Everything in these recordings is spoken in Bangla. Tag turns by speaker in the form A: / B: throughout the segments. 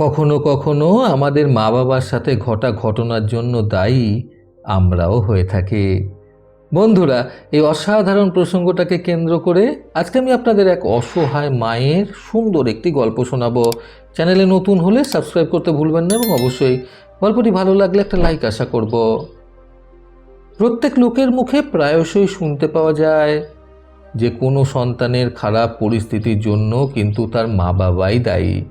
A: কখনো কখনো আমাদের মা বাবার সাথে ঘটা ঘটনার জন্য দায়ী আমরাও হয়ে থাকি। বন্ধুরা, এই অসাধারণ প্রসঙ্গটাকে কেন্দ্র করে আজকে আমি আপনাদের এক অসহায় মায়ের সুন্দর একটি গল্প শোনাবো। চ্যানেলে নতুন হলে সাবস্ক্রাইব করতে ভুলবেন না এবং অবশ্যই গল্পটি ভালো লাগলে একটা লাইক আশা করব। প্রত্যেক লোকের মুখে প্রায়শই শুনতে পাওয়া যায় যে কোনো সন্তানের খারাপ পরিস্থিতির জন্য কিন্তু তার মা বাবাই দায়ী।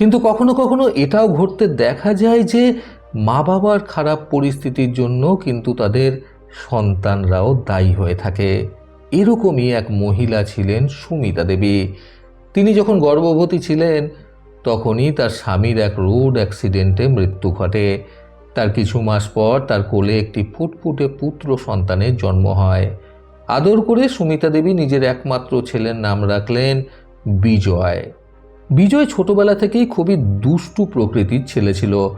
A: কিন্তু কখনো কখনো এটাও ঘটতে দেখা যায় যে মা বাবার খারাপ পরিস্থিতির জন্য কিন্তু তাদের সন্তানরাও দায়ী হয়ে থাকে। এরকমই এক মহিলা ছিলেন সুমিতা দেবী। তিনি যখন গর্ভবতী ছিলেন, তখনই তার স্বামীর এক রোড অ্যাক্সিডেন্টে মৃত্যু ঘটে। তার কিছু মাস পর তার কোলে একটি ফুটফুটে পুত্র সন্তানের জন্ম হয়। আদর করে সুমিতা দেবী নিজের একমাত্র ছেলের নাম রাখলেন বিজয়। বিজয় ছোটবেলা থেকেই খুবই দুষ্টু প্রকৃতির ছেলে ছিল।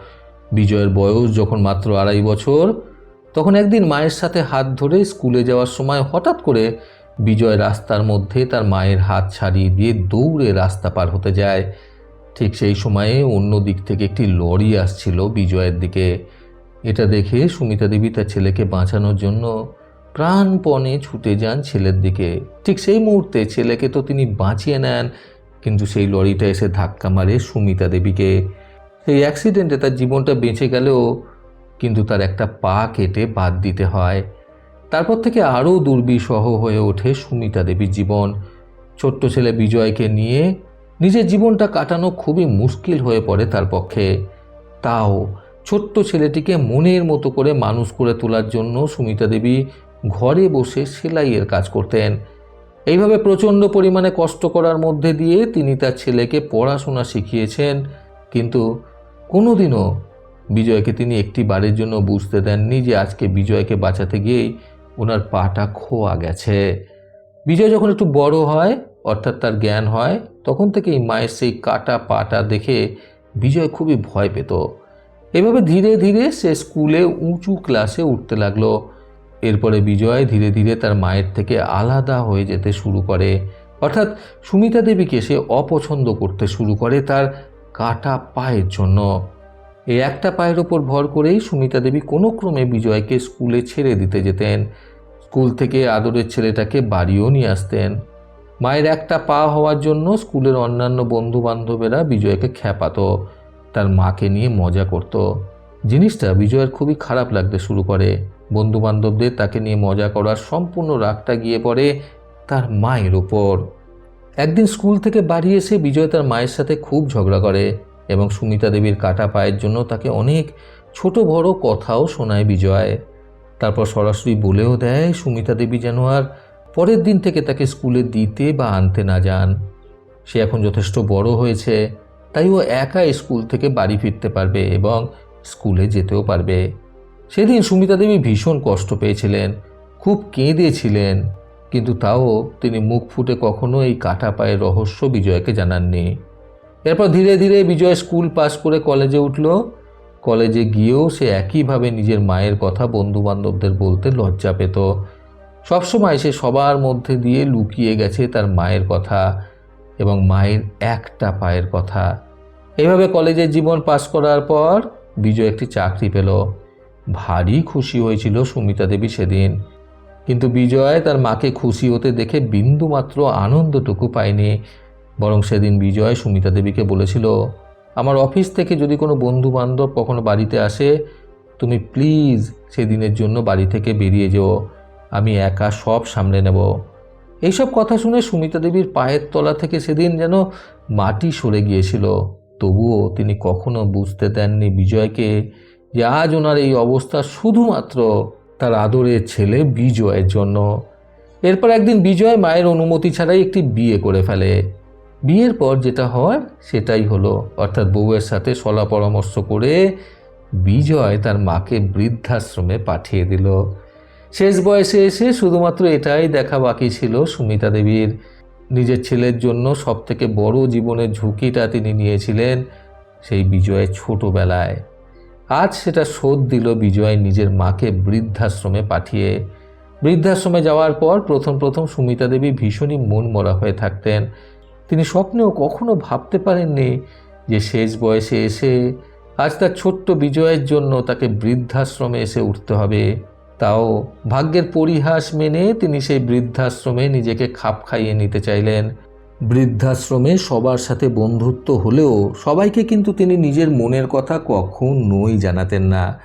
A: বিজয়ের বয়স যখন মাত্র আড়াই বছর, তখন একদিন মায়ের সাথে হাত ধরে স্কুলে যাওয়ার সময় হঠাৎ করে বিজয় রাস্তার মধ্যে তার মায়ের হাত ছাড়িয়ে দিয়ে দৌড়ে রাস্তা পার হতে যায়। ঠিক সেই সময়ে অন্য দিক থেকে একটি লরি আসছিল বিজয়ের দিকে। এটা দেখে সুমিতা দেবী তার ছেলেকে বাঁচানোর জন্য প্রাণপণে ছুটে যান ছেলের দিকে। ঠিক সেই মুহূর্তে ছেলেকে তো তিনি বাঁচিয়ে নেন কিন্তু সেই লরিটা এসে ধাক্কা মারে সুমিতা দেবীকে। সেই অ্যাক্সিডেন্টে তার জীবনটা বেঁচে গেলেও কিন্তু তার একটা পা কেটে বাদ দিতে হয়। তারপর থেকে আরও দুর্বিষহ হয়ে ওঠে সুমিতা দেবীর জীবন। ছোট্ট ছেলে বিজয়কে নিয়ে নিজের জীবনটা কাটানো খুবই মুশকিল হয়ে পড়ে তার পক্ষে। তাও ছোট্ট ছেলেটিকে মনের মতো করে মানুষ করে তোলার জন্য সুমিতা দেবী ঘরে বসে সেলাইয়ের কাজ করতেন। এইভাবে প্রচণ্ড পরিমাণে কষ্ট করার মধ্যে দিয়ে তিনি তার ছেলেকে পড়াশোনা শিখিয়েছেন, কিন্তু কোনোদিনও বিজয়কে তিনি একটি বারের জন্য বুঝতে দেননি যে আজকে বিজয়কে বাঁচাতে গিয়েই ওনার পাটা খোয়া গেছে। বিজয় যখন একটু বড় হয়, অর্থাৎ তার জ্ঞান হয়, তখন থেকেই মায়ের সেই কাটা পাটা দেখে বিজয় খুবই ভয় পেত। এভাবে ধীরে ধীরে সে স্কুলে উঁচু ক্লাসে উঠতে লাগল। এরপরে বিজয় ধীরে ধীরে তার মায়ের থেকে আলাদা হয়ে যেতে শুরু করে। অর্থাৎ সুমিতা দেবীকে সে অপছন্দ করতে শুরু করে তার কাটা পায়ের জন্য। এই একটা পায়ের ওপর ভর করেই সুমিতা দেবী কোনো ক্রমে বিজয়কে স্কুলে ছেড়ে দিতে যেতেন। স্কুল থেকে আদরের ছেলেটাকে বাড়িও নিয়ে আসতেন। মায়ের একটা পা হওয়ার জন্য স্কুলের অন্যান্য বন্ধু বান্ধবেরা বিজয়কে খ্যাপাতো, তার মাকে নিয়ে মজা করত। জিনিসটা বিজয়ের খুবই খারাপ লাগতে শুরু করে। বন্ধু বান্ধবদের তাকে নিয়ে মজা করার সম্পূর্ণ রাগটা গিয়ে পড়ে তার মায়ের ওপর একদিন স্কুল থেকে বাড়ি এসে বিজয় তার মায়ের সাথে খুব ঝগড়া করে এবং সুমিতা দেবীর কাটা পায়ের জন্য তাকে অনেক ছোট বড় কথাও শোনায় বিজয়। তারপর সরাসরি বলেও দেয় সুমিতা দেবী যেন আর পরের দিন থেকে তাকে স্কুলে দিতে বা আনতে না যান। সে এখন যথেষ্ট বড় হয়েছে, তাই ও একা স্কুল থেকে বাড়ি ফিরতে পারবে এবং স্কুলে যেতেও পারবে। সেদিন সুমিতা দেবী ভীষণ কষ্ট পেয়েছিলেন, খুব কেঁদেছিলেন, কিন্তু তাও তিনি মুখ ফুটে কখনো এই কাটা পায়ের রহস্য বিজয়কে জানাননি। এরপর ধীরে ধীরে বিজয় স্কুল পাশ করে কলেজে উঠল। কলেজে গিয়েও সে একইভাবে নিজের মায়ের কথা বন্ধু বান্ধবদের বলতে লজ্জা পেত। সবসময় সে সবার মধ্যে দিয়ে লুকিয়ে গেছে তার মায়ের কথা এবং মায়ের একটা পায়ের কথা। এভাবে কলেজের জীবন পাশ করার পর বিজয় একটি চাকরি পেল। ভারী খুশি হয়েছিল সুমিতা দেবী সেদিন। কিন্তু বিজয় তার মাকে খুশি হতে দেখে বিন্দুমাত্র আনন্দটুকু পায়নি। বরং সেদিন বিজয় সুমিতা দেবীকে বলেছিল, আমার অফিস থেকে যদি কোনো বন্ধু বান্ধব কখনো বাড়িতে আসে, তুমি প্লিজ সেদিনের জন্য বাড়ি থেকে বেরিয়ে যেও। আমি একা সব সামলে নেব। এইসব কথা শুনে সুমিতা দেবীর পায়ের তলা থেকে সেদিন যেন মাটি সরে গিয়েছিল। তবুও তিনি কখনো বুঝতে দেননি বিজয়কে। যে আজ ওনার এই অবস্থা শুধুমাত্র তার আদরের ছেলে বিজয়ের জন্য। এরপর একদিন বিজয় মায়ের অনুমতি ছাড়াই একটি বিয়ে করে ফেলে। বিয়ের পর যেটা হয়, সেটাই হলো। অর্থাৎ বউয়ের সাথে সলা পরামর্শ করে বিজয় তার মাকে বৃদ্ধাশ্রমে পাঠিয়ে দিল। শেষ বয়সে এসে শুধুমাত্র এটাই দেখা বাকি ছিল সুমিতা দেবীর। নিজের ছেলের জন্য সবথেকে বড় জীবনের ঝুঁকিটা তিনি নিয়েছিলেন সেই বিজয়ের ছোটোবেলায়। আজ সেটা শোধ দিল বিজয় নিজের মাকে বৃদ্ধাশ্রমে পাঠিয়ে। বৃদ্ধাশ্রমে যাওয়ার পর প্রথম প্রথম সুমিতা দেবী ভীষণই মন মরা হয়ে থাকতেন। তিনি স্বপ্নেও কখনো ভাবতে পারেননি যে শেষ বয়সে এসে আজ তার ছোট্ট বিজয়ের জন্য তাকে বৃদ্ধাশ্রমে এসে উঠতে হবে। তাও ভাগ্যের পরিহাস মেনে তিনি সেই বৃদ্ধাশ্রমে নিজেকে খাপ খাইয়ে নিতে চাইলেন। বৃদ্ধাশ্রমে সবার সাথে বন্ধুত্ব হলেও সবাইকে কিন্তু তিনি নিজের মনের কথা কখনোই জানাতেন না।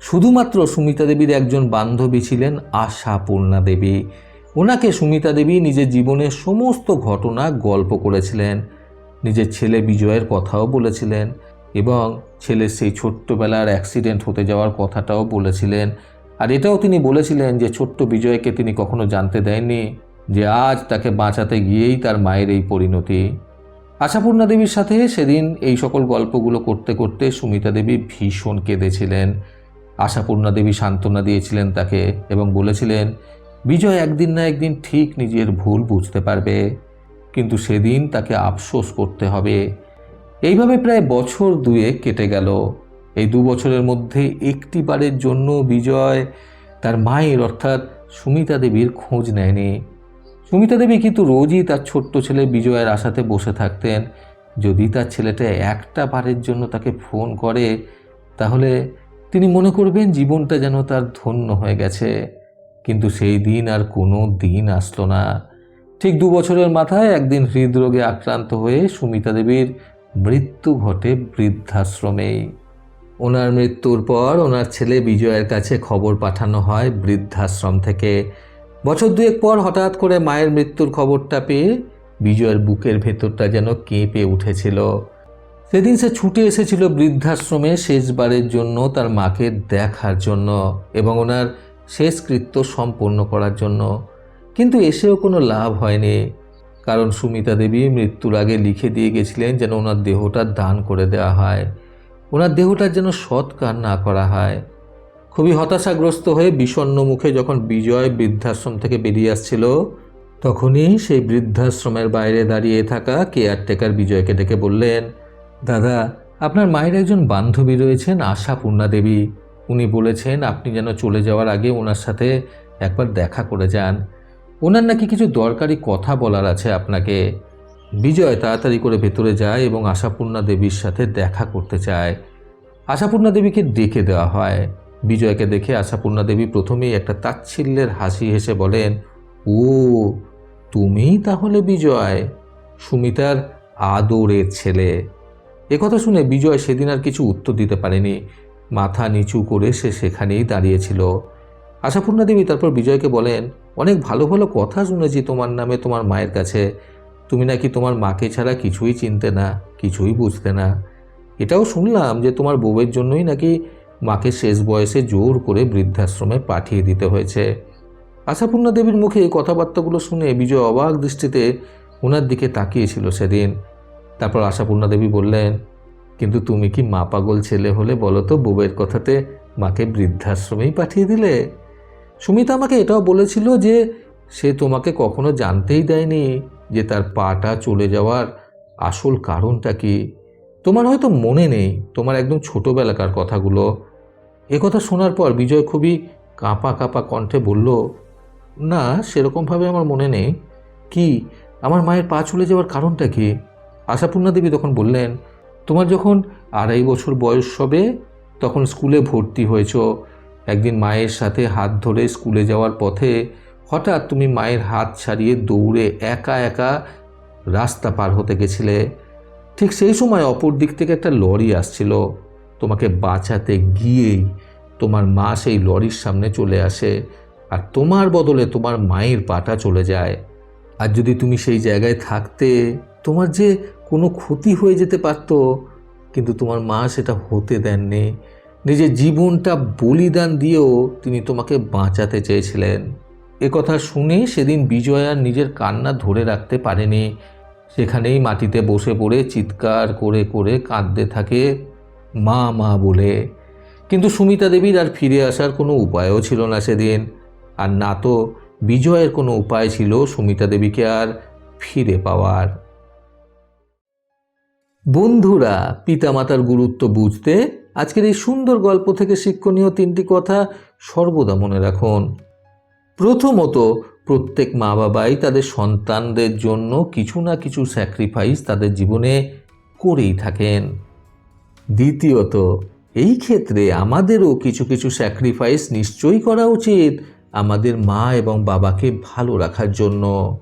A: শুধুমাত্র সুমিতা দেবীর একজন বান্ধবী ছিলেন আশাপূর্ণা দেবী। ওনাকে সুমিতা দেবী নিজের জীবনের সমস্ত ঘটনা গল্প করেছিলেন, নিজের ছেলে বিজয়ের কথাও বলেছিলেন এবং ছেলের সেই ছোট্টবেলার অ্যাক্সিডেন্ট হতে যাওয়ার কথাটাও বলেছিলেন। আর এটাও তিনি বলেছিলেন যে ছোট্ট বিজয়কে তিনি কখনো জানতে দেননি। যে আজ তাকে বাঁচাতে গিয়েই তার মায়ের এই পরিণতি। আশাপূর্ণা দেবীর সাথে সেদিন এই সকল গল্পগুলো করতে করতে সুমিতা দেবী ভীষণ কেঁদেছিলেন। আশাপূর্ণা দেবী সান্ত্বনা দিয়েছিলেন তাকে এবং বলেছিলেন, বিজয় একদিন না একদিন ঠিক নিজের ভুল বুঝতে পারবে, কিন্তু সেদিন তাকে আফসোস করতে হবে। এইভাবে প্রায় বছর দুয়েক কেটে গেল। এই দু বছরের মধ্যে একটি বারের জন্য বিজয় তার মায়ের অর্থাৎ সুমিতা দেবীর খোঁজ নেয়নি। সুমিতা দেবী কিন্তু রোজই তার ছোট্ট ছেলে বিজয়ের আশাতে বসে থাকতেন। যদি তার ছেলেটা একটা বারের জন্য তাকে ফোন করে, তাহলে তিনি মনে করবেন জীবনটা যেন তার ধন্য হয়ে গেছে। কিন্তু সেই দিন আর কোনো দিন আসলো না। ঠিক দু বছরের মাথায় একদিন হৃদরোগে আক্রান্ত হয়ে সুমিতা দেবীর মৃত্যু ঘটে বৃদ্ধাশ্রমেই ওনার মৃত্যুর পর ওনার ছেলে বিজয়ের কাছে খবর পাঠানো হয় বৃদ্ধাশ্রম থেকে। বছর দুয়েক পর হঠাৎ করে মায়ের মৃত্যুর খবরটা পেয়ে বিজয়ের বুকের ভেতরটা যেন কেঁপে উঠেছিল। সেদিন সে ছুটে এসেছিল বৃদ্ধাশ্রমে শেষবারের জন্য তার মাকে দেখার জন্য এবং ওনার শেষকৃত্য সম্পন্ন করার জন্য। কিন্তু এসেও কোনো লাভ হয়নি। কারণ সুমিতা দেবী মৃত্যুর আগে লিখে দিয়ে গেছিলেন যেন ওনার দেহটা দান করে দেওয়া হয়। ওনার দেহটার যেন সৎকার না করা হয়। খুবই হতাশাগ্রস্ত হয়ে বিষণ্ণ মুখে যখন বিজয় বৃদ্ধাশ্রম থেকে বেরিয়ে আসছিল, তখনই সেই বৃদ্ধাশ্রমের বাইরে দাঁড়িয়ে থাকা কেয়ারটেকার বিজয়কে ডেকে বললেন, দাদা, আপনার মায়ের একজন বান্ধবী রয়েছেন, আশাপূর্ণা দেবী। উনি বলেছেন আপনি যেন চলে যাওয়ার আগে ওনার সাথে একবার দেখা করে যান। ওনার নাকি কিছু দরকারি কথা বলার আছে আপনাকে। বিজয় তাড়াতাড়ি করে ভেতরে যায় এবং আশাপূর্ণা দেবীর সাথে দেখা করতে চায়। আশাপূর্ণা দেবীকে ডেকে দেওয়া হয়। বিজয়কে দেখে আশাপূর্ণা দেবী প্রথমেই একটা তাচ্ছিল্যের হাসি হেসে বলেন, ও তুমি তাহলে বিজয়, সুমিতার আদরের ছেলে। একথা শুনে বিজয় সেদিন আর কিছু উত্তর দিতে পারেনি। মাথা নিচু করে সে সেখানেই দাঁড়িয়েছিল। আশাপূর্ণা দেবী তারপর বিজয়কে বলেন, অনেক ভালো ভালো কথা শুনেছি তোমার নামে তোমার মায়ের কাছে। তুমি নাকি তোমার মাকে ছাড়া কিছুই চিনতে না, কিছুই বুঝতে না। এটাও শুনলাম যে তোমার বউয়ের জন্যই নাকি মাকে শেষ বয়সে জোর করে বৃদ্ধাশ্রমে পাঠিয়ে দিতে হয়েছে। আশাপূর্ণা দেবীর মুখে এই কথাবার্তাগুলো শুনে বিজয় অবাক দৃষ্টিতে ওনার দিকে তাকিয়েছিল সেদিন। তারপর আশাপূর্ণা দেবী বললেন, কিন্তু তুমি কি মা পাগল ছেলে হলে বলো তো বউয়ের কথাতে মাকে বৃদ্ধাশ্রমেই পাঠিয়ে দিলে? সুমিতা আমাকে এটাও বলেছিল যে সে তোমাকে কখনো জানতেই দেয়নি যে তার পাটা চলে যাওয়ার আসল কারণটা কি। তোমার হয়তো মনে নেই, তোমার একদম ছোটোবেলাকার কথাগুলো। একথা শোনার পর বিজয় খুবই কাঁপা কাঁপা কণ্ঠে বলল, না, সেরকমভাবে আমার মনে নেই। কি, আমার মায়ের পা চলে যাওয়ার কারণটা কি? আশাপূর্ণা দেবী তখন বললেন, তোমার যখন আড়াই বছর বয়স হবে, তখন স্কুলে ভর্তি হয়েছ। একদিন মায়ের সাথে হাত ধরে স্কুলে যাওয়ার পথে হঠাৎ তুমি মায়ের হাত ছাড়িয়ে দৌড়ে একা একা রাস্তা পার হতে গেছিলে। ঠিক সেই সময় অপর দিক থেকে একটা লরি আসছিল। তোমাকে বাঁচাতে গিয়েই তোমার মা সেই লরির সামনে চলে আসে আর তোমার বদলে তোমার মায়ের পাটা চলে যায়। আর যদি তুমি সেই জায়গায় থাকতে, তোমার যে কোনো ক্ষতি হয়ে যেতে পারত, কিন্তু তোমার মা সেটা হতে দেননি। নিজের জীবনটা বলিদান দিয়েও তিনি তোমাকে বাঁচাতে চেয়েছিলেন। এ কথা শুনে সেদিন বিজয় নিজের কান্না ধরে রাখতে পারেনি। সেখানেই মাটিতে বসে পড়ে চিৎকার করে করে কাঁদতে থাকে। মা মা বলে। কিন্তু সুমিতা দেবীর আর ফিরে আসার কোনো উপায়ও ছিল না সেদিন। আর না তো বিজয়ের কোনো উপায় ছিল সুমিতা দেবীকে আর ফিরে পাওয়ার। বন্ধুরা, পিতামাতার গুরুত্ব বুঝতে আজকের এই সুন্দর গল্প থেকে শিক্ষণীয় তিনটি কথা সর্বদা মনে রাখুন। প্রথমত, প্রত্যেক মা বাবাই তাদের সন্তানদের জন্য কিছু না কিছু স্যাক্রিফাইস তাদের জীবনে করেই থাকেন। দ্বিতীয়ত, এই ক্ষেত্রে আমাদেরও কিছু কিছু স্যাক্রিফাইস নিশ্চয়ই করা উচিত আমাদের মা এবং বাবাকে ভালো রাখার জন্য।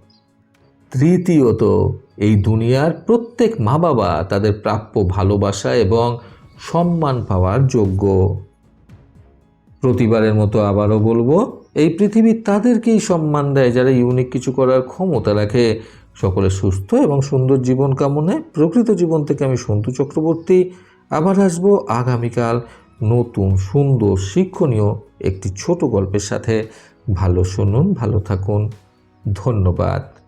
A: তৃতীয়ত, এই দুনিয়ার প্রত্যেক মা বাবা তাদের প্রাপ্য ভালোবাসা এবং সম্মান পাওয়ার যোগ্য। প্রতিবারের মতো আবারও বলব, এই পৃথিবী তাদেরকেই সম্মান দেয় যারা ইউনিক কিছু করার ক্ষমতা রাখে। সকলে সুস্থ এবং সুন্দর জীবন কামনায় প্রকৃত জীবন থেকে আমি সন্তু চক্রবর্তী। আবার আসব আগামীকাল নতুন, সুন্দর, শিক্ষণীয় একটি ছোট গল্পের সাথে। ভালো শুনুন, ভালো থাকুন। ধন্যবাদ।